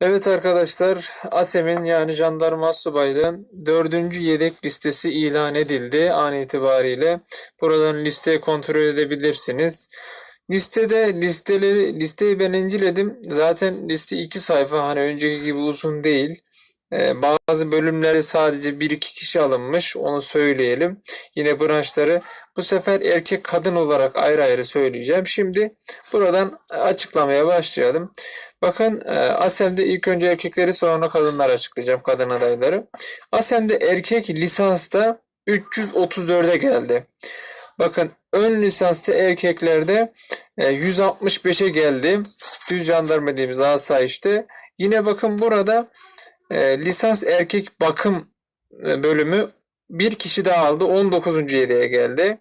Evet arkadaşlar, ASEM'in yani jandarma subaylığın dördüncü yedek listesi ilan edildi an itibariyle. Buradan listeyi kontrol edebilirsiniz. Listede listeleri listeyi ben inceledim. Zaten liste iki sayfa hani önceki gibi uzun değil. Ee, bazı bölümlerde sadece bir iki kişi alınmış onu söyleyelim. Yine branşları bu sefer erkek kadın olarak ayrı ayrı söyleyeceğim. Şimdi buradan açıklamaya başlayalım. Bakın e, ASEM'de ilk önce erkekleri sonra kadınlar açıklayacağım kadın adayları. ASEM'de erkek lisansta 334'e geldi. Bakın ön lisansta erkeklerde e, 165'e geldi. Düz jandarma dediğimiz asayişte. Yine bakın burada e, lisans erkek bakım e, bölümü bir kişi daha aldı. 19. yediye geldi.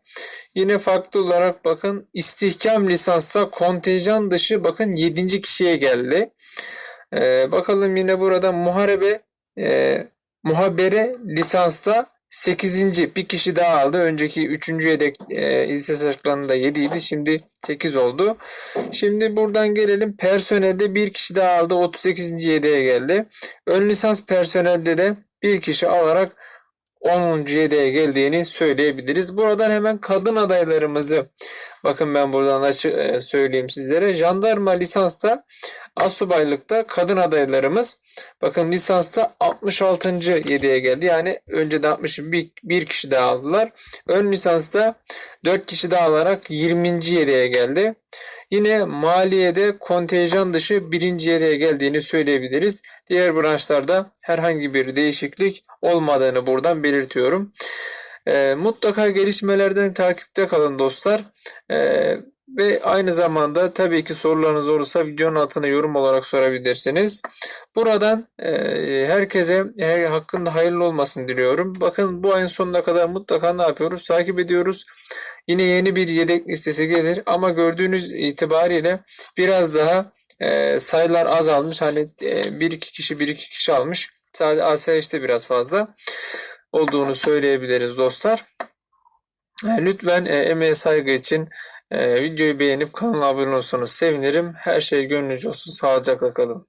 Yine farklı olarak bakın istihkam lisansta kontenjan dışı bakın 7. kişiye geldi. Ee, bakalım yine burada muharebe e, muhabere lisansta 8. bir kişi daha aldı. Önceki 3. yedek e, lise açıklarında 7 idi. Şimdi 8 oldu. Şimdi buradan gelelim. Personelde bir kişi daha aldı. 38. yedeğe geldi. Ön lisans personelde de bir kişi alarak 10. yedeğe geldiğini söyleyebiliriz. Buradan hemen kadın adaylarımızı bakın ben buradan açık e, söyleyeyim sizlere. Jandarma lisansta asubaylıkta kadın adaylarımız bakın lisansta 66. yedeğe geldi. Yani önceden 60 bir, bir kişi daha aldılar. Ön lisansta 4 kişi daha alarak 20. yedeğe geldi. Yine maliyede kontenjan dışı birinci yedeğe geldiğini söyleyebiliriz. Diğer branşlarda herhangi bir değişiklik olmadığını buradan belirtiyorum. Ee, mutlaka gelişmelerden takipte kalın dostlar. Ee, ve aynı zamanda tabii ki sorularınız olursa videonun altına yorum olarak sorabilirsiniz. Buradan e, herkese her hakkında hayırlı olmasını diliyorum. Bakın bu ayın sonuna kadar mutlaka ne yapıyoruz? Takip ediyoruz. Yine yeni bir yedek listesi gelir ama gördüğünüz itibariyle biraz daha e, sayılar azalmış. Hani e, bir iki kişi bir iki kişi almış. Sadece ASH'te biraz fazla olduğunu söyleyebiliriz dostlar. E, Lütfen e, emeğe saygı için e, videoyu beğenip kanala abone olursanız sevinirim. Her şey gönlünüzce olsun. Sağlıcakla kalın.